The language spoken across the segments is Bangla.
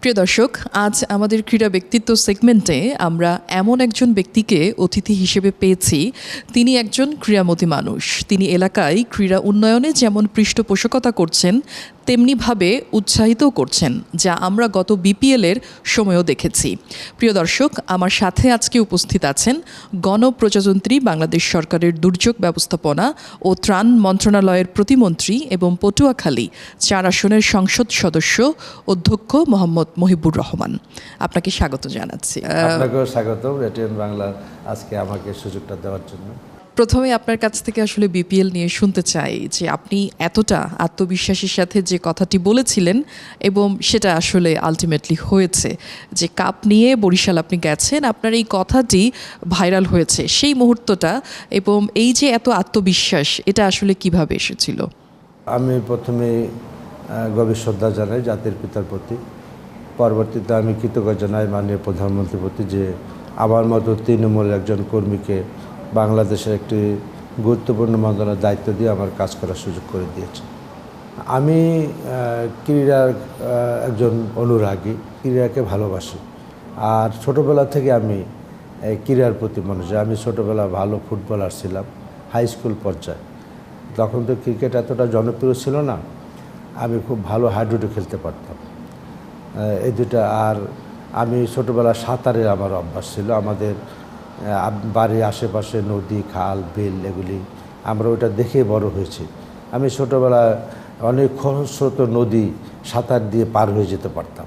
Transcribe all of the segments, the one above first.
প্রিয় দর্শক, আজ আমাদের ক্রীড়া ব্যক্তিত্ব সেগমেন্টে আমরা এমন একজন ব্যক্তিকে অতিথি হিসেবে পেয়েছি। তিনি একজন ক্রীড়ামতী মানুষ। তিনি এলাকায় ক্রীড়া উন্নয়নে যেমন পৃষ্ঠপোষকতা করছেন তেমনিভাবে উৎসাহিত করছেন, যা আমরা গত বিপিএলের সময়ও দেখেছি। প্রিয় দর্শক, আমার সাথে আজকে উপস্থিত আছেন গণপ্রজাতন্ত্রী বাংলাদেশ সরকারের দুর্যোগ ব্যবস্থাপনা ও ত্রাণ মন্ত্রণালয়ের প্রতিমন্ত্রী এবং পটুয়াখালী চার আসনের সংসদ সদস্য অধ্যক্ষ মোহাম্মদ মহিবুর রহমান। আপনাকে স্বাগত জানাচ্ছি। আপনাকেও রেটিএন বাংলা আজকে আমাকে সুযোগটা দেওয়ার জন্য। প্রথমে আপনার কাছ থেকে আসলে বিপিএল নিয়ে শুনতে চাই যে আপনি এতটা আত্মবিশ্বাসের সাথে যে কথাটি বলেছিলেন এবং সেটা আসলে আলটিমেটলি হয়েছে, যে কাপ নিয়ে বরিশাল আপনি গেছেন, আপনার এই কথাটি ভাইরাল হয়েছে, সেই মুহূর্তটা এবং এই যে এত আত্মবিশ্বাস, এটা আসলে কীভাবে এসেছিল? আমি প্রথমে গভীর শ্রদ্ধা জানাই জাতির পিতার প্রতি। পরবর্তীতে আমি কৃতজ্ঞ জানাই মাননীয় প্রধানমন্ত্রীর প্রতি যে আমার মতো তৃণমূল একজন কর্মীকে বাংলাদেশের একটি গুরুত্বপূর্ণ মন্ত্রণার দায়িত্ব দিয়ে আমার কাজ করার সুযোগ করে দিয়েছে। আমি ক্রীড়ার একজন অনুরাগী, ক্রীড়াকে ভালোবাসি। আর ছোটোবেলা থেকে আমি ক্রীড়ার প্রতি মনোযোগ। আমি ছোটোবেলা ভালো ফুটবলার ছিলাম, হাই স্কুল পর্যায়ে। তখন তো ক্রিকেট এতটা জনপ্রিয় ছিল না, আমি খুব ভালো হাডুডু খেলতে পারতাম। এই দুটা আর আমি ছোটোবেলা সাঁতারের আমার অভ্যাস ছিল। আমাদের বাড়ির আশেপাশে নদী, খাল, বিল এগুলি, আমরা ওটা দেখে বড় হয়েছি। আমি ছোটোবেলায় অনেক খরস্রোত নদী সাঁতার দিয়ে পার হয়ে যেতে পারতাম।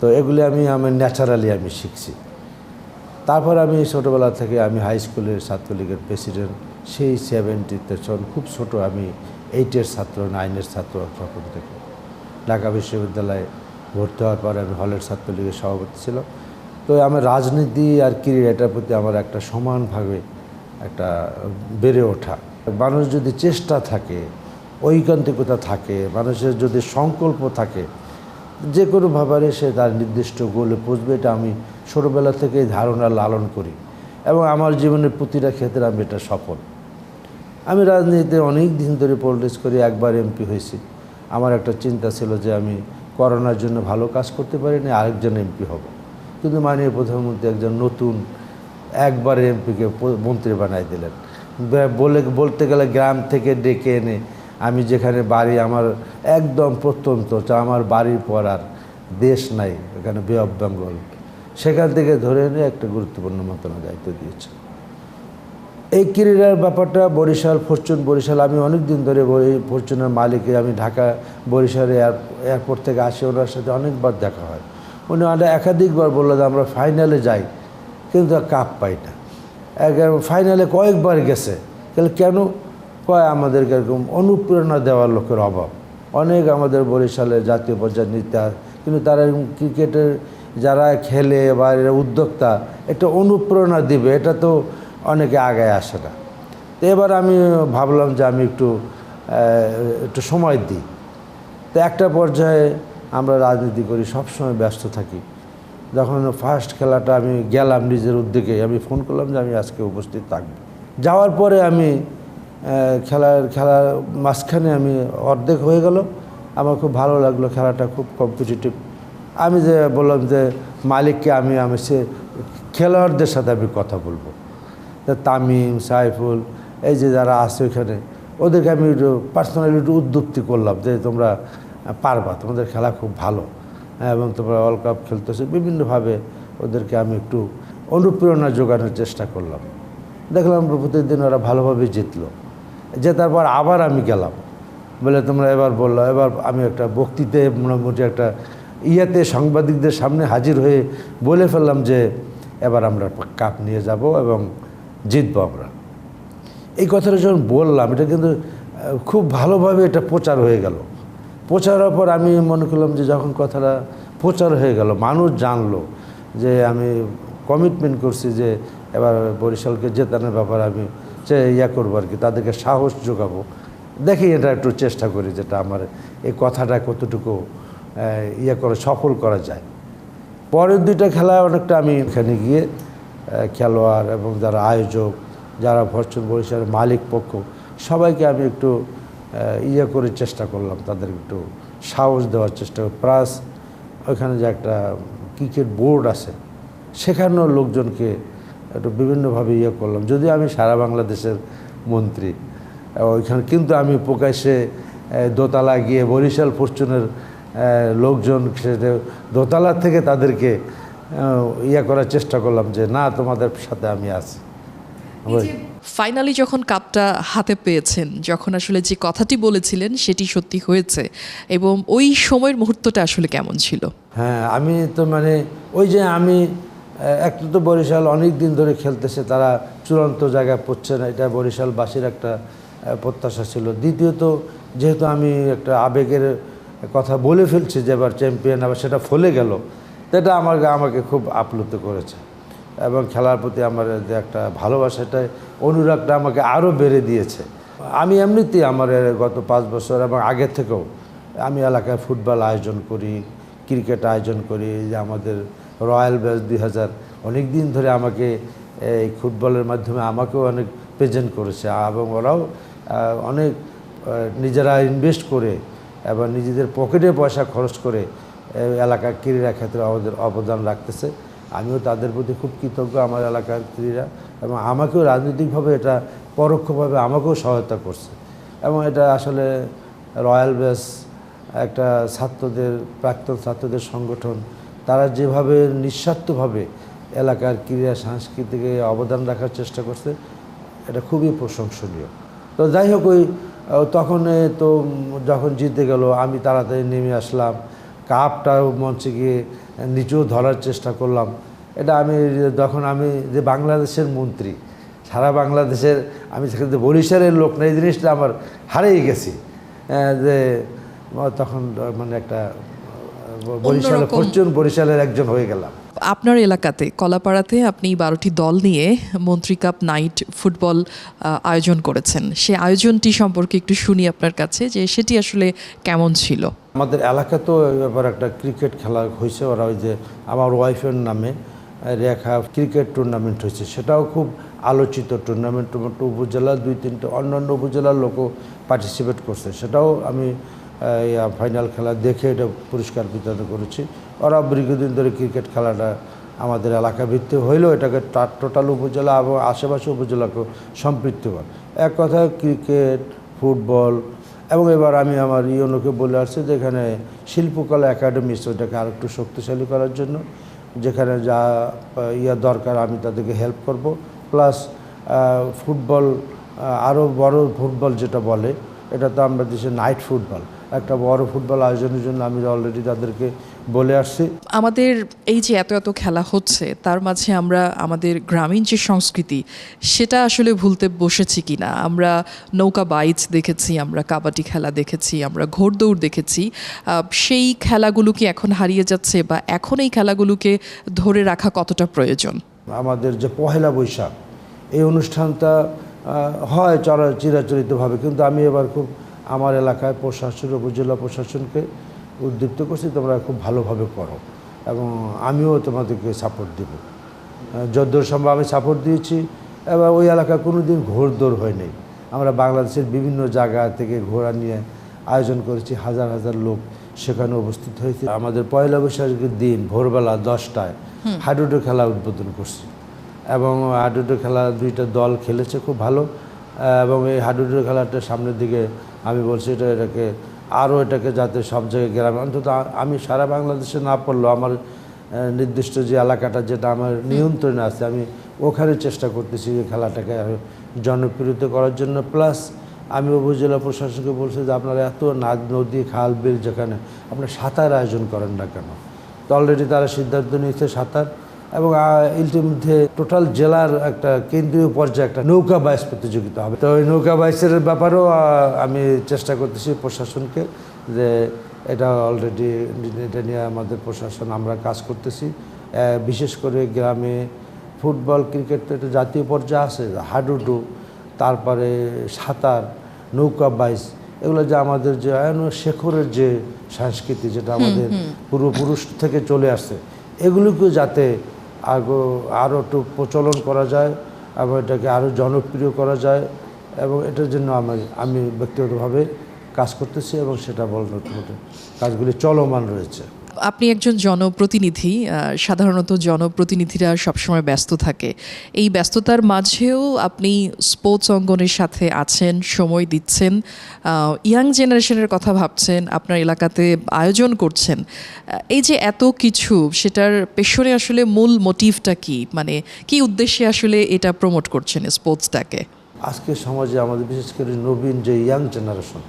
তো এগুলি আমি আমি ন্যাচারালি আমি শিখছি। তারপর আমি ছোটোবেলা থেকে আমি হাই স্কুলের ছাত্রলীগের প্রেসিডেন্ট সেই সেভেন্টিতে চল খুব ছোট আমি এইটের ছাত্র নাইনের ছাত্র তখন থেকে ঢাকা বিশ্ববিদ্যালয়ে ভর্তি হওয়ার পর আমি হলের ছাত্রলীগের সভাপতি ছিলাম। তো আমার রাজনীতি আর ক্রীড়াটার প্রতি আমার একটা সমানভাবে একটা বেড়ে ওঠা। মানুষ যদি চেষ্টা থাকে, ঐকান্তিকতা থাকে, মানুষের যদি সংকল্প থাকে, যে কোনো ভাবে সে তার নির্দিষ্ট গোলে পৌঁছবে, এটা আমি ছোটোবেলা থেকেই ধারণা লালন করি। এবং আমার জীবনের প্রতিটা ক্ষেত্রে আমি এটা সফল। আমি রাজনীতিতে অনেক দিন ধরে পলিটিক্স করি একবার এমপি হয়েছি। আমার একটা চিন্তা ছিল যে আমি করোনার জন্য ভালো কাজ করতে পারিনি, আরেকজন এমপি হব। কিন্তু মাননীয় প্রধানমন্ত্রী একজন নতুন একবার এমপিকে মন্ত্রী বানাই দিলেন। বলে, বলতে গেলে গ্রাম থেকে ডেকে এনে আমি যেখানে বাড়ি, আমার একদম প্রত্যন্ত আমার বাড়ির পর আর দেশ নাই, এখানে বে অফ বেঙ্গল সেখান থেকে ধরে এনে একটা গুরুত্বপূর্ণ মন্ত্রণার দায়িত্ব দিয়েছে। এই ক্রীড়ার ব্যাপারটা বরিশাল, ফরচুন বরিশাল, আমি অনেক দিন ধরে ফরচুনের মালিকে আমি ঢাকা বরিশালে এয়ার- এয়ারপোর্ট থেকে আসি, ওনার সাথে অনেকবার দেখা হয়। উনি আমরা একাধিকবার বলল যে আমরা ফাইনালে যাই, কিন্তু কাপ পাই না। ফাইনালে কয়েকবার গেছে। তাহলে কেন? কয় আমাদেরকে এরকম অনুপ্রেরণা দেওয়ার লোকের অভাব। অনেক আমাদের বরিশালে জাতীয় পর্যায়ে নিতে হয় কিন্তু তারা ক্রিকেটের যারা খেলে বা এরা উদ্যোক্তা, একটা অনুপ্রেরণা দিবে, এটা তো অনেকে আগায় আসে না। তো এবার আমি ভাবলাম যে আমি একটু একটু সময় দিই। তো একটা পর্যায়ে আমরা রাজনীতি করি, সবসময় ব্যস্ত থাকি। যখন ফার্স্ট খেলাটা আমি গেলাম নিজের উদ্যোগে, আমি ফোন করলাম যে আমি আজকে উপস্থিত থাকব। যাওয়ার পরে আমি খেলার খেলার মাঝখানে আমি অর্ধেক হয়ে গেল। আমার খুব ভালো লাগল, খেলাটা খুব কম্পিটিটিভ আমি যে বললাম যে, মালিককে আমি আমি সে খেলোয়াড়দের সাথে আমি কথা বলব। তামিম, সাইফুল, এই যে যারা আছে ওইখানে, ওদেরকে আমি একটু পার্সোনালি একটু উদ্যুক্তি করলাম যে তোমরা পারবা তোমাদের খেলা খুব ভালো। হ্যাঁ, এবং তোমরা ওয়ার্ল্ড কাপ খেলতেছো বিভিন্নভাবে ওদেরকে আমি একটু অনুপ্রেরণা যোগানোর চেষ্টা করলাম। দেখলাম প্রতিদিন ওরা ভালোভাবে জিতলো। জেতার পর আবার আমি গেলাম। বলে তোমরা এবার বলল এবার আমি একটা বক্তৃতে মোটামুটি একটা ইয়াতে সাংবাদিকদের সামনে হাজির হয়ে বলে ফেললাম যে এবার আমরা কাপ নিয়ে যাব এবং জিতবো আমরা। এই কথাটা যখন বললাম এটা কিন্তু খুব ভালোভাবে এটা প্রচার হয়ে গেল। প্রচার হওয়ার পর আমি মনে করলাম যে যখন কথাটা প্রচার হয়ে গেল, মানুষ জানলো যে আমি কমিটমেন্ট করছি যে এবার বরিশালকে জেতানোর ব্যাপারে আমি ইয়া করব আর কি, তাদেরকে সাহস যোগাবো। দেখি এটা একটু চেষ্টা করি যেটা আমার এই কথাটা কতটুকু ইয়ে করে সফল করা যায়। পরের দুইটা খেলা অনেকটা আমি এখানে গিয়ে খেলোয়াড় এবং যারা আয়োজক, যারা ফরচুন বরিশালের মালিক পক্ষ, সবাইকে আমি একটু ইয়ে করে চেষ্টা করলাম তাদের একটু সাহস দেওয়ার চেষ্টা প্লাস ওইখানে যে একটা ক্রিকেট বোর্ড আছে সেখানেও লোকজনকে একটু বিভিন্নভাবে ইয়ে করলাম। যদিও আমি সারা বাংলাদেশের মন্ত্রী ওইখানে কিন্তু আমি প্রকাশ্যে দোতলা গিয়ে বরিশাল ফরচুনের লোকজন সেটা দোতলা থেকে তাদেরকে ইয়ে করার চেষ্টা করলাম যে না তোমাদের সাথে আমি আছি। ফাইনালি যখন কাপটা হাতে পেয়েছেন, যখন আসলে যে কথাটি বলেছিলেন, সেটি সত্যি হয়েছে এবং ওই সময়ের মুহূর্তটা আসলে কেমন ছিল? হ্যাঁ আমি তো মানে ওই যে আমি একটা তো বরিশাল অনেক দিন ধরে খেলতেছে, তারা চূড়ান্ত জায়গায় পড়ছে না, এটা বরিশালবাসীর একটা প্রত্যাশা ছিল। দ্বিতীয়ত, যেহেতু আমি একটা আবেগের কথা বলে ফেলছি যে এবার চ্যাম্পিয়ন আবার সেটা ফলে গেল এটা আমার আমাকে খুব আপ্লুত করেছে। এবং খেলার প্রতি আমার যে একটা ভালোবাসাটা অনুরাগটা আমাকে আরও বেড়ে দিয়েছে। আমি এমনিতেই আমার গত পাঁচ বছর এবং আগে থেকেও আমি এলাকায় ফুটবল আয়োজন করি, ক্রিকেট আয়োজন করি যে আমাদের রয়্যাল ব্যাচ দুই হাজার অনেক দিন ধরে আমাকে এই ফুটবলের মাধ্যমে আমাকেও অনেক প্রেজেন্ট করেছে এবং ওরাও অনেক নিজেরা ইনভেস্ট করে এবং নিজেদের পকেটে পয়সা খরচ করে এলাকার ক্রীড়া ক্ষেত্রে আমাদের অবদান রাখতেছে। আমিও তাদের প্রতি খুব কৃতজ্ঞ আমার এলাকার ক্রীড়া এবং আমাকেও রাজনৈতিকভাবে এটা পরোক্ষভাবে আমাকেও সহায়তা করছে। এবং এটা আসলে রয়্যাল বেস, একটা ছাত্রদের, প্রাক্তন ছাত্রদের সংগঠন, তারা যেভাবে নিঃস্বার্থভাবে এলাকার ক্রীড়া সংস্কৃতিকে অবদান রাখার চেষ্টা করছে, এটা খুবই প্রশংসনীয়। তো যাই হোক ওই তখন তো যখন জিতে গেল, আমি তাড়াতাড়ি নেমে আসলাম। কাপটা মঞ্চে গিয়ে নিচেও ধরার চেষ্টা করলাম। এটা আমি যখন আমি যে বাংলাদেশের মন্ত্রী সারা বাংলাদেশের আমি সেখানে বরিশালের লোক না এই জিনিসটা আমার হারিয়ে গেছি। যে তখন মানে একটা বরিশালে বরিশালের ফরচুন বরিশালের একজন হয়ে গেলাম। আপনার এলাকাতে, কলাপাড়াতে আপনি বারোটি দল নিয়ে মন্ত্রী কাপ নাইট ফুটবল আয়োজন করেছেন। সে আয়োজনটি সম্পর্কে একটু শুনি আপনার কাছে যে সেটি আসলে কেমন ছিল? আমাদের এলাকা তো এবার একটা ক্রিকেট খেলা হয়েছে। ওরা ওই যে আমার ওয়াইফের নামে রেখা ক্রিকেট টুর্নামেন্ট হয়েছে। সেটাও খুব আলোচিত টুর্নামেন্ট। উপজেলা দুই, তিনটে, অন্যান্য উপজেলার লোকও পার্টিসিপেট করছে। সেটাও আমি ফাইনাল খেলা দেখে এটা পুরস্কার বিতরণ করেছি। ওরা দীর্ঘদিন ধরে ক্রিকেট খেলাটা আমাদের এলাকা ভিত্তিক হইলেও এটাকে টোটাল উপজেলা এবং আশেপাশে উপজেলাকেও সম্পৃক্ত করে এক কথায় ক্রিকেট ফুটবল এবং এবার আমি আমার ইউনোকে বলে আসছি যে এখানে শিল্পকলা একাডেমি ওটাকে আর একটু শক্তিশালী করার জন্য, যেখানে যা ইয়া দরকার আমি তাদেরকে হেল্প করব। প্লাস ফুটবল আরও বড় ফুটবল যেটা বলে, এটা তো আমরা দেশে নাইট ফুটবল একটা বড় ফুটবল আয়োজনের জন্য আমি অলরেডি তাদেরকে বলে আসছি। আমাদের এই যে এত এত খেলা হচ্ছে তার মাঝে আমরা আমাদের গ্রামীণ যে সংস্কৃতি সেটা আসলে ভুলতে বসেছি কিনা? আমরা নৌকা বাইচ দেখেছি আমরা কাবাডি খেলা দেখেছি আমরা ঘোড়দৌড় দেখেছি। সেই খেলাগুলো কি এখন হারিয়ে যাচ্ছে বা এখন এই খেলাগুলোকে ধরে রাখা কতটা প্রয়োজন? আমাদের যে পহেলা বৈশাখ এই অনুষ্ঠানটা হয় চরা চিরাচরিতভাবে কিন্তু আমি এবার খুব আমার এলাকায় প্রশাসন উপজেলা প্রশাসনকে উদ্দীপ্ত করছি তোমরা খুব ভালোভাবে করো এবং আমিও তোমাদেরকে সাপোর্ট দেব। যদ্দূর সম্ভব আমি সাপোর্ট দিয়েছি এবার ওই এলাকায় কোনো দিন ঘোরদৌড় হয়নি আমরা বাংলাদেশের বিভিন্ন জায়গা থেকে ঘোরা নিয়ে আয়োজন করেছি হাজার হাজার লোক সেখানে উপস্থিত হয়েছে। আমাদের পয়লা বৈশাখের দিন ভোরবেলা দশটায় হাডুডু খেলা উদ্বোধন করছি এবং হাডুডু খেলা দুইটা দল খেলেছে খুব ভালো। এবং এই হাডুডু খেলাটা সামনের দিকে আমি বলছি এটা এটাকে আরও এটাকে যাতে সব জায়গায় গ্রামে অন্তত আমি সারা বাংলাদেশে না পড়লেও আমার নির্দিষ্ট যে এলাকাটা যেটা আমার নিয়ন্ত্রণে আছে আমি ওখানে চেষ্টা করতেছি এই খেলাটাকে আরও জনপ্রিয়তা করার জন্য। প্লাস আমি উপজেলা প্রশাসনকে বলছি যে আপনারা এত নাদ নদী খাল বিল যেখানে আপনারা সাঁতার আয়োজন করেন না কেন? তো অলরেডি তারা সিদ্ধান্ত নিয়েছে সাঁতার। এবং ইতিমধ্যে টোটাল জেলার একটা কেন্দ্রীয় পর্যায়ে একটা নৌকা বাইস প্রতিযোগিতা হবে। তো ওই নৌকা বাইসের ব্যাপারেও আমি চেষ্টা করতেছি প্রশাসনকে যে এটা অলরেডি এটা নিয়ে আমাদের প্রশাসন আমরা কাজ করতেছি। বিশেষ করে গ্রামে ফুটবল ক্রিকেট তো একটা জাতীয় পর্যায়ে আছে হাডুডু তারপরে সাঁতার নৌকা বাইস এগুলো যে আমাদের যে আয়ন শেখরের যে সংস্কৃতি যেটা আমাদের পূর্বপুরুষ থেকে চলে আসছে এগুলোকে যাতে আগো আরও একটু প্রচলন করা যায় এবং এটাকে আরও জনপ্রিয় করা যায় এবং এটার জন্য আমি আমি ব্যক্তিগতভাবে কাজ করতেছি এবং সেটা বলতে কাজগুলি চলমান রয়েছে। আপনি একজন জনপ্রতিনিধি সাধারণত জনপ্রতিনিধিরা সবসময় ব্যস্ত থাকে। এই ব্যস্ততার মাঝেও আপনি স্পোর্টস অঙ্গনের সাথে আছেন, সময় দিচ্ছেন ইয়াং জেনারেশনের কথা ভাবছেন, আপনার এলাকাতে আয়োজন করছেন। এই যে এত কিছু, সেটার পেছনে আসলে মূল মোটিভটা কি? মানে কি উদ্দেশ্যে আসলে এটা প্রমোট করছেন স্পোর্টসটাকে? আজকে সমাজে আমাদের বিশেষ করে নবীন যে ইয়াং জেনারেশন,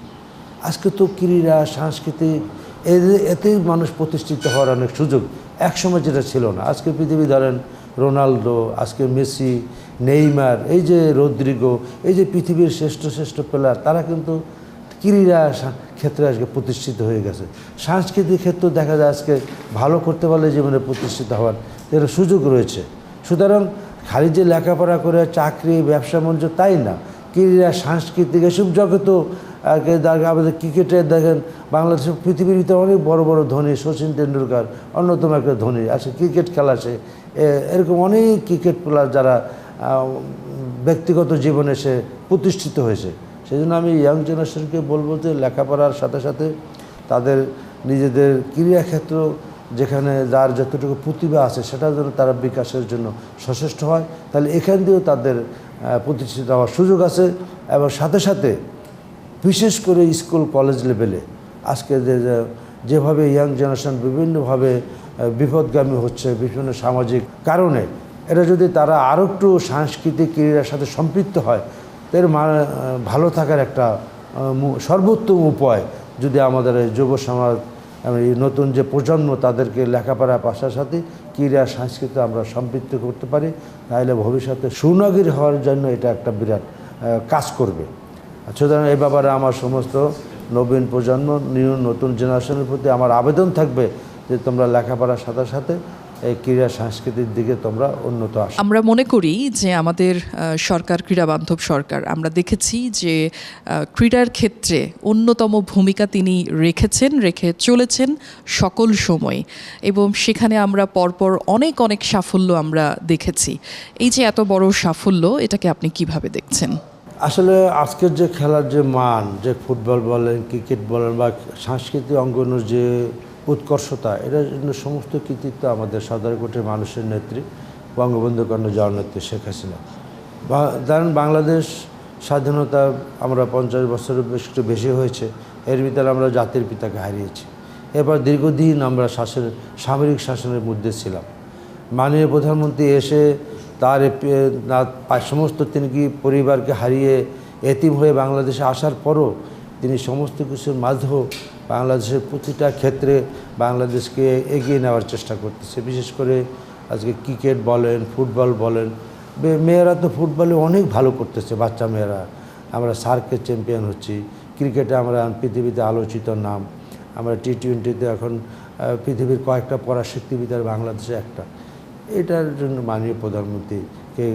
আজকে তো ক্রীড়া, সাংস্কৃতিক এতেই মানুষ প্রতিষ্ঠিত হওয়ার অনেক সুযোগ। একসময় যেটা ছিল না। আজকে পৃথিবী ধরেন রোনালদো, আজকে মেসি, নেইমার, এই যে রদ্রিগো, এই যে পৃথিবীর শ্রেষ্ঠ শ্রেষ্ঠ প্লেয়ার তারা কিন্তু ক্রীড়া ক্ষেত্রে আজকে প্রতিষ্ঠিত হয়ে গেছে। সাংস্কৃতিক ক্ষেত্রে দেখা যায় আজকে ভালো করতে পারলে জীবনে প্রতিষ্ঠিত হওয়ার এর সুযোগ রয়েছে। সুতরাং খালি যে লেখাপড়া করে চাকরি, ব্যবসা বাণিজ্য তাই না। ক্রীড়া, সাংস্কৃতিক এসব জগতেও আমাদের ক্রিকেটে দেখেন, বাংলাদেশের পৃথিবীর ভিতরে অনেক বড় বড় ধনী সচিন তেন্ডুলকার, অন্যতম একটা ধনী আছে ক্রিকেট খেলা, সে এরকম অনেক ক্রিকেট প্লেয়ার যারা ব্যক্তিগত জীবনে সে প্রতিষ্ঠিত হয়েছে। সেই জন্য আমি ইয়াং জেনারেশনকে বলব যে লেখাপড়ার সাথে সাথে তাদের নিজেদের ক্রীড়াক্ষেত্র যেখানে যার যতটুকু প্রতিভা আছে, সেটা যেন তারা বিকাশের জন্য সচেষ্ট হয়। তাহলে এখান দিয়েও তাদের প্রতিষ্ঠিত হওয়ার সুযোগ আছে এবং সাথে সাথে বিশেষ করে স্কুল, কলেজ লেভেলে আজকে যে যেভাবে ইয়াং জেনারেশন বিভিন্নভাবে বিপদগামী হচ্ছে বিভিন্ন সামাজিক কারণে এটা যদি তারা আরও একটু সাংস্কৃতিক ক্রীড়ার সাথে সম্পৃক্ত হয়, এর ভালো থাকার একটা সর্বোত্তম উপায় যদি আমাদের যুব সমাজ নতুন যে প্রজন্ম তাদেরকে লেখাপড়ার পাশাপাশি ক্রীড়া সংস্কৃতি আমরা সম্পৃক্ত করতে পারি, তাহলে ভবিষ্যতে সুনাগরিক হওয়ার জন্য এটা একটা বিরাট কাজ করবে। সুতরাং এই ব্যাপারে আমার সমস্ত নবীন প্রজন্ম, নিউ, নতুন জেনারেশনের প্রতি আমার আবেদন থাকবে যে তোমরা লেখাপড়ার সাথে সাথে এই ক্রীড়া সংস্কৃতির দিকে তোমরা উন্নত আসো। আমরা মনে করি যে আমাদের সরকার, ক্রীড়া বান্ধব সরকার, আমরা দেখেছি যে ক্রীড়ার ক্ষেত্রে অন্যতম ভূমিকা তিনি রেখেছেন, রেখে চলেছেন সকল সময়। এবং সেখানে আমরা পরপর অনেক অনেক সাফল্য আমরা দেখেছি। এই যে এত বড় সাফল্য, এটাকে আপনি কীভাবে দেখছেন? আসলে আজকের যে খেলার যে মান, যে ফুটবল বলেন, ক্রিকেট বলেন বা সাংস্কৃতিক অঙ্গনের যে উৎকর্ষতা, এটার জন্য সমস্ত কৃতিত্ব আমাদের সদরকোটের মানুষের নেত্রী বঙ্গবন্ধু কন্যা জননেত্রী শেখ হাসিনা। বা- ধরেন বাংলাদেশ স্বাধীনতা আমরা পঞ্চাশ বছরের বেশ একটু বেশি হয়েছে, এর ভিতরে আমরা জাতির পিতাকে হারিয়েছি। এবার দীর্ঘদিন আমরা শাসনের, সামরিক শাসনের মধ্যে ছিলাম। মাননীয় প্রধানমন্ত্রী এসে তার সমস্ত তিনি কি পরিবারকে হারিয়ে এতিম হয়ে বাংলাদেশে আসার পরও তিনি সমস্ত কিছুর মাধ্যমেও বাংলাদেশের প্রতিটা ক্ষেত্রে বাংলাদেশকে এগিয়ে নেওয়ার চেষ্টা করতেছে। বিশেষ করে আজকে ক্রিকেট বলেন, ফুটবল বলেন মেয়েরা তো ফুটবলে অনেক ভালো করতেছে, বাচ্চা মেয়েরা। আমরা সার্কের চ্যাম্পিয়ন হচ্ছি। ক্রিকেটে আমরা পৃথিবীতে আলোচিত নাম। আমরা টি টোয়েন্টিতে এখন পৃথিবীর কয়েকটা পরাশক্তিবিদার বাংলাদেশে একটা। এটার জন্য মাননীয় প্রধানমন্ত্রীকে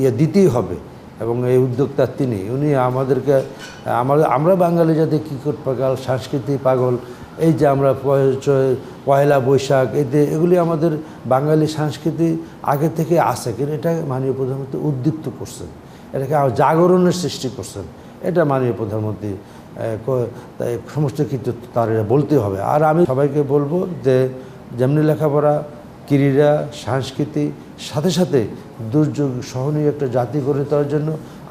ইয়ে দিতেই হবে। এবং এই উদ্যোক্তা তিনি, উনি আমাদেরকে আমাদের আমরা বাঙালি জাতি, ক্রিকেট পাগল সংস্কৃতি পাগল, এই যে আমরা পয়লা বৈশাখ এতে এগুলি আমাদের বাঙালি সংস্কৃতি আগে থেকে আছে, কিন্তু এটা মাননীয় প্রধানমন্ত্রী উদ্দীপ্ত করছেন। এটাকে জাগরণের সৃষ্টি করছেন। এটা মাননীয় প্রধানমন্ত্রী সমস্ত কিছু তার বলতে হবে। আর আমি সবাইকে বলব যে, যেমনি লেখাপড়া ক্রীড়া, সংস্কৃতি, সাথে সাথে দুর্যোগ সহনীয় একটা জাতি গড়ে তোলার জন্য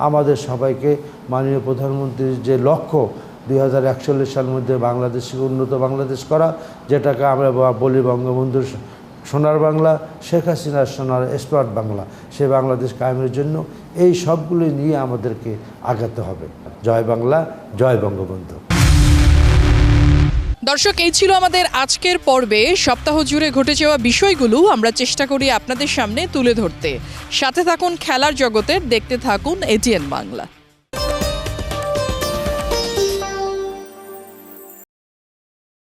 আমাদের সবাইকে মাননীয় প্রধানমন্ত্রীর যে লক্ষ্য দুই হাজার একচল্লিশ সালের মধ্যে বাংলাদেশকে উন্নত বাংলাদেশ করা, যেটাকে আমরা বলি বঙ্গবন্ধুর সোনার বাংলা, শেখ হাসিনার সোনার স্মার্ট বাংলা, সে বাংলাদেশ কায়েমের জন্য এই সবগুলি নিয়ে আমাদেরকে আগাতে হবে। জয় বাংলা, জয় বঙ্গবন্ধু। দর্শক, এই ছিল আমাদের আজকের পর্বে। সপ্তাহ জুড়ে ঘটে যাওয়া বিষয়গুলো আমরা চেষ্টা করি আপনাদের সামনে তুলে ধরতে। সাথে থাকুন খেলার জগতের, দেখতে থাকুন এটিএন বাংলা।